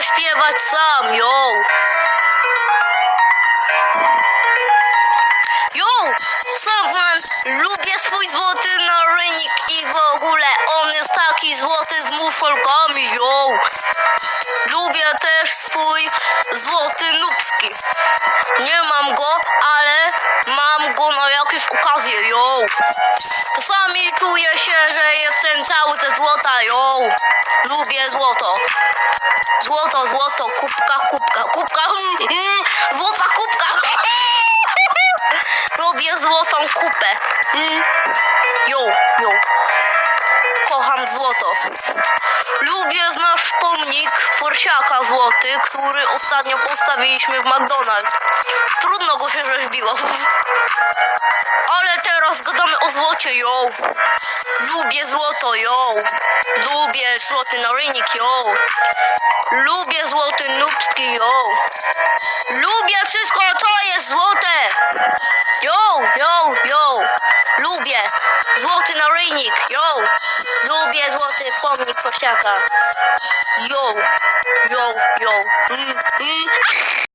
jechać sam, yo. Yo, sam pan, lubię swój złoty naryjnik i w ogóle on jest taki złoty z muszelkami, yo. Lubię też swój złoty nubski. Nie mam go, ale mam go na jakieś okazje, yo. Czasami czuję się, że ze złota, yo. Lubię złoto. Złoto, złoto, kubka, kubka, kubka. Mm, Złota kubka. Lubię złotą kupę. Mm. Yo, yo. Kocham złoto. Lubię nasz pomnik Forsiaka Złoty, który ostatnio postawiliśmy w McDonald's. Trudno go się rzeźbiło. Złocie, yo. Lubię złoto, yo. Lubię złoty naryjnik, yo. Lubię złoty nubski, yo. Lubię wszystko, co jest złote. Yo, yo, yo. Lubię złoty naryjnik, yo. Lubię złoty pomnik Kosiaka. Yo, yo, yo. Mm, mm.